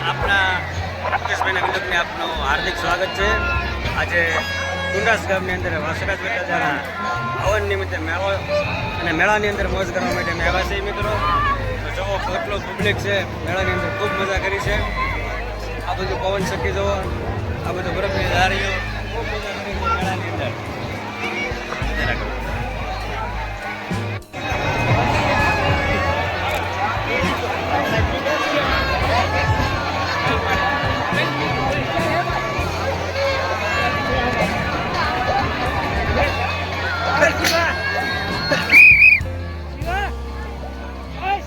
નાના વિલોકને આપનું હાર્દિક સ્વાગત છે. આજે કુંડાસ ગામની અંદર વાસરાજ બેટાજાના હવન નિમિત્તે મેળો અને મેળાની અંદર મોજ કરવા માટે અમે આવ્યા છીએ મિત્રો. તો જુઓ, કેટલો પબ્લિક છે. મેળાની અંદર ખૂબ મજા કરી છે. આ બધું પવન શકી જવો આ બધું બરફની ધારીઓ, ખૂબ મજા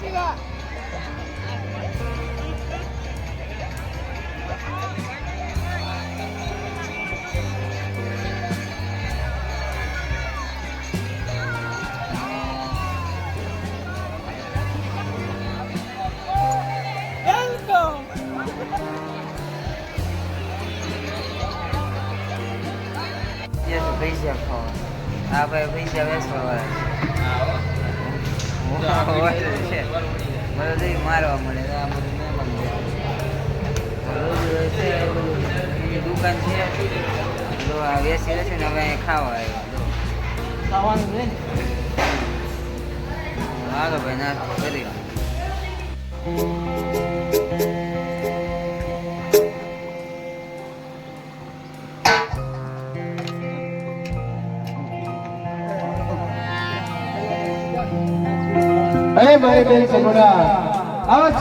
Chega! Yes, please, your phone. I be your best for us. છે મારવા મળે આ બધું દુકાન છે તો આ વેચી રહેશે ને હવે ખાવા આવ્યા ખાવાનું છે હાલો ભાઈ નાસ્તો કરી અરે મારી બેન સગુણા આવા